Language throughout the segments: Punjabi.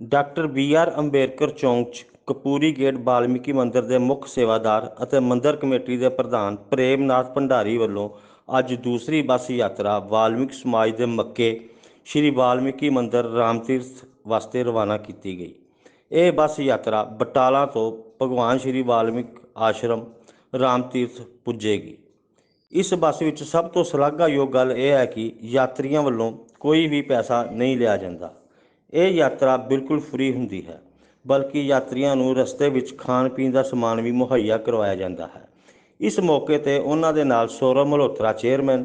ਡਾਕਟਰ ਬੀ ਆਰ ਅੰਬੇਡਕਰ ਚੌਂਕ 'ਚ ਕਪੂਰੀ ਗੇਟ ਬਾਲਮੀਕੀ ਮੰਦਿਰ ਦੇ ਮੁੱਖ ਸੇਵਾਦਾਰ ਅਤੇ ਮੰਦਿਰ ਕਮੇਟੀ ਦੇ ਪ੍ਰਧਾਨ ਪ੍ਰੇਮਨਾਥ ਭੰਡਾਰੀ ਵੱਲੋਂ ਅੱਜ ਦੂਸਰੀ ਬੱਸ ਯਾਤਰਾ ਵਾਲਮੀਕ ਸਮਾਜ ਦੇ ਮੱਕੇ ਸ਼੍ਰੀ ਵਾਲਮੀਕੀ ਮੰਦਿਰ ਰਾਮਤੀਰਥ ਵਾਸਤੇ ਰਵਾਨਾ ਕੀਤੀ ਗਈ। ਇਹ ਬੱਸ ਯਾਤਰਾ ਬਟਾਲਾ ਤੋਂ ਭਗਵਾਨ ਸ਼੍ਰੀ ਵਾਲਮੀਕ ਆਸ਼ਰਮ ਰਾਮਤੀਰਥ ਪੁੱਜੇਗੀ। ਇਸ ਬੱਸ ਵਿੱਚ ਸਭ ਤੋਂ ਸ਼ਲਾਘਾਯੋਗ ਗੱਲ ਇਹ ਹੈ ਕਿ ਯਾਤਰੀਆਂ ਵੱਲੋਂ ਕੋਈ ਵੀ ਪੈਸਾ ਨਹੀਂ ਲਿਆ ਜਾਂਦਾ। ਇਹ ਯਾਤਰਾ ਬਿਲਕੁਲ ਫ੍ਰੀ ਹੁੰਦੀ ਹੈ ਬਲਕਿ ਯਾਤਰੀਆਂ ਨੂੰ ਰਸਤੇ ਵਿੱਚ ਖਾਣ ਪੀਣ ਦਾ ਸਮਾਨ ਵੀ ਮੁਹੱਈਆ ਕਰਵਾਇਆ ਜਾਂਦਾ ਹੈ। ਇਸ ਮੌਕੇ ਤੇ ਉਹਨਾਂ ਦੇ ਨਾਲ ਸੌਰਵ ਮਲਹੋਤਰਾ ਚੇਅਰਮੈਨ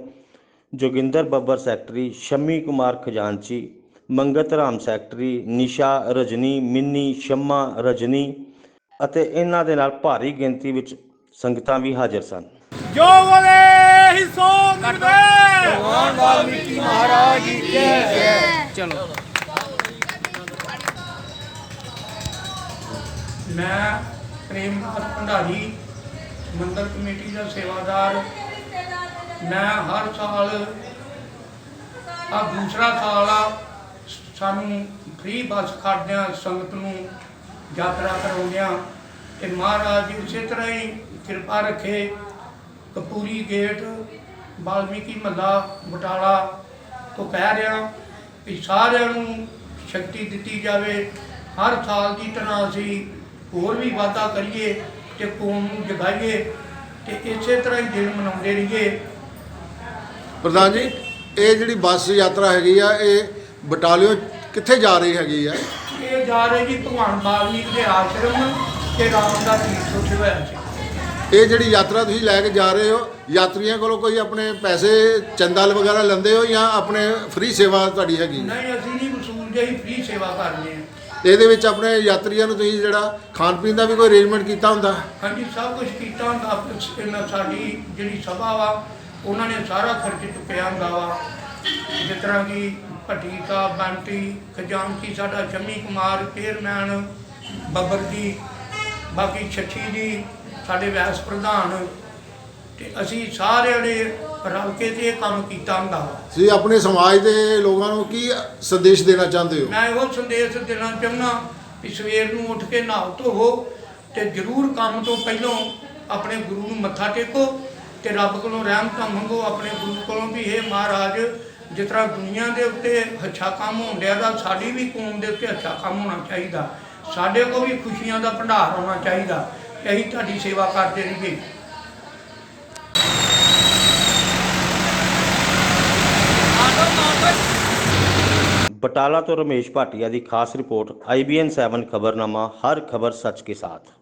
ਜੋਗਿੰਦਰ ਬੱਬਰ ਸੈਕਟਰੀ ਸ਼ਮੀ ਕੁਮਾਰ ਖਜ਼ਾਨਚੀ ਮੰਗਤ ਰਾਮ ਸੈਕਟਰੀ ਨਿਸ਼ਾ ਰਜਨੀ ਮਿੰਨੀ ਸ਼ਮਾ ਰਜਨੀ ਅਤੇ ਇਹਨਾਂ ਦੇ ਨਾਲ ਭਾਰੀ ਗਿਣਤੀ ਵਿੱਚ ਸੰਗਤਾਂ ਵੀ ਹਾਜ਼ਰ ਸਨ। ਜੋ ਬੋਲੇ ਹੀ ਸੋ ਨਿਰਦੇ ਭਗਵਾਨ ਵਾਲਮੀਕੀ ਮਹਾਰਾਜ ਕੀ ਜੈ। ਚਲੋ। ਮੈਂ ਪ੍ਰੇਮਨਾਥ ਭੰਡਾਰੀ, ਮੰਦਰ ਕਮੇਟੀ ਦਾ ਸੇਵਾਦਾਰ। ਮੈਂ ਹਰ ਸਾਲ, ਆ ਦੂਸਰਾ ਸਾਲ ਆ, ਸਾਨੂੰ ਫ੍ਰੀ ਬੱਸ ਖੜਦਿਆਂ ਸੰਗਤ ਨੂੰ ਯਾਤਰਾ ਕਰਾਉਂਦਿਆਂ ਤੇ ਮਹਾਰਾਜ ਉਸੇ ਤਰ੍ਹਾਂ ਹੀ ਕਿਰਪਾ ਰੱਖੇ। ਕਪੂਰੀ ਗੇਟ, ਬਾਲਮੀਕੀ ਮੱਲਾ, ਬਟਾਲਾ ਤੋਂ ਕਹਿ ਰਿਹਾ ਕਿ ਸਾਰਿਆਂ ਨੂੰ ਸ਼ਕਤੀ ਦਿੱਤੀ ਜਾਵੇ। ਹਰ ਸਾਲ ਦੀ ਤਰ੍ਹਾਂ ਅਸੀਂ ਹੋਰ ਵੀ ਵਾਅਦਾ ਕਰੀਏ ਤੇ ਕੌਮ ਨੂੰ ਜਗਾਈਏ ਤੇ ਇਸੇ ਤਰ੍ਹਾਂ ਹੀ ਦਿਨ ਮਨਾਉਂਦੇ ਰਹੀਏ। ਪ੍ਰਧਾਨ ਜੀ ਇਹ ਜਿਹੜੀ ਬੱਸ ਯਾਤਰਾ ਹੈਗੀ ਆ ਇਹ ਬਟਾਲਿਓ ਕਿੱਥੇ ਜਾ ਰਹੀ ਹੈਗੀ ਆ? ਇਹ ਜਾ ਰਹੇ ਜੀ ਭਗਵਾਨ ਵਾਲਮੀਕ ਦੇ ਆਸ਼ਰਮ ਤੇ ਰਾਮ ਦਾ ਤੀਰਥ ਉੱਥੇ ਹੋਇਆ ਸੀ ਇਹ ਜਿਹੜੀ ਯਾਤਰਾ ਤੁਸੀਂ ਲੈ ਕੇ ਜਾ ਰਹੇ ਹੋ ਯਾਤਰੀਆਂ ਕੋਲੋਂ ਕੋਈ ਆਪਣੇ ਪੈਸੇ ਚੰਦਾ ਵਗੈਰਾ ਲੈਂਦੇ ਹੋ ਜਾਂ ਆਪਣੇ ਫ੍ਰੀ ਸੇਵਾ ਤੁਹਾਡੀ ਹੈਗੀ? ਨਹੀਂ ਅਸੀਂ ਨਹੀਂ ਵਸੂਲਦੇ ਹੀ ਫ੍ਰੀ ਸੇਵਾ ਕਰਨੀ ਹੈ। ਇਹਦੇ ਵਿੱਚ ਆਪਣੇ ਯਾਤਰੀਆਂ ਨੂੰ ਤੁਸੀਂ ਜਿਹੜਾ ਖਾਣ ਪੀਣ ਦਾ ਵੀ ਕੋਈ ਅਰੇਂਜਮੈਂਟ ਕੀਤਾ ਹੁੰਦਾ? ਹਾਂਜੀ, ਸਭ ਕੁਝ ਕੀਤਾ ਹੁੰਦਾ। ਇਹਨਾਂ ਸਾਡੀ ਜਿਹੜੀ ਸਭਾ ਵਾ, ਉਹਨਾਂ ਨੇ ਸਾਰਾ ਖਰਚ ਚੁੱਕਿਆ ਹੁੰਦਾ ਵਾ। ਜਿਸ ਤਰ੍ਹਾਂ ਕਿ ਭੱਟੀ ਸਾਹਿਬ ਬੰਟੀ, ਖਜ਼ਾਨਚੀ, ਸਾਡਾ ਸ਼ਮੀ ਕੁਮਾਰ ਚੇਅਰਮੈਨ ਬੱਬਰ ਜੀ, ਬਾਕੀ ਛੱਛੀ ਜੀ, ਸਾਡੇ ਵੈਸ ਪ੍ਰਧਾਨ। ਤੇ ਅਸੀਂ ਸਾਰਿਆਂ ਨੇ ਰਲ ਕੇ ਤੇ ਇਹ ਕੰਮ ਕੀਤਾ ਹੁੰਦਾ ਵਾ। ਤੁਸੀਂ ਆਪਣੇ ਸਮਾਜ ਦੇ ਲੋਕਾਂ ਨੂੰ ਕੀ ਸੰਦੇਸ਼ ਦੇਣਾ ਚਾਹੁੰਦੇ ਹੋ? ਮੈਂ ਉਹ ਸੰਦੇਸ਼ ਦੇਣਾ ਚਾਹੁੰਦਾ ਕਿ ਸਵੇਰ ਨੂੰ ਉੱਠ ਕੇ ਨਹਾਓ ਧੋਵੋ ਤੇ ਜ਼ਰੂਰ ਕੰਮ ਤੋਂ ਪਹਿਲਾਂ ਆਪਣੇ ਗੁਰੂ ਨੂੰ ਮੱਥਾ ਟੇਕੋ ਤੇ ਰੱਬ ਕੋਲੋਂ ਰਹਿਮਤਾਂ ਮੰਗੋ। ਆਪਣੇ ਗੁਰੂ ਕੋਲੋਂ ਵੀ ਇਹ ਮਹਾਰਾਜ ਜਿਸ ਤਰ੍ਹਾਂ ਦੁਨੀਆ ਦੇ ਉੱਤੇ ਅੱਛਾ ਕੰਮ ਹੋਣ ਡਿਆ ਦਾ ਸਾਡੀ ਵੀ ਕੌਮ ਦੇ ਉੱਤੇ ਅੱਛਾ ਕੰਮ ਹੋਣਾ ਚਾਹੀਦਾ। ਸਾਡੇ ਕੋਲ ਵੀ ਖੁਸ਼ੀਆਂ ਦਾ ਭੰਡਾਰ ਹੋਣਾ ਚਾਹੀਦਾ ਅਸੀਂ ਤੁਹਾਡੀ ਸੇਵਾ ਕਰਦੇ ਰਹੀਏ। ਬਟਾਲਾ ਤੋਂ ਰਮੇਸ਼ ਭਾਟੀਆ ਦੀ ਖਾਸ ਰਿਪੋਰਟ ਆਈਬੀਐਨ 7 ਖਬਰਨਾਮਾ, ਹਰ ਖਬਰ ਸੱਚ ਕੇ ਸਾਥ।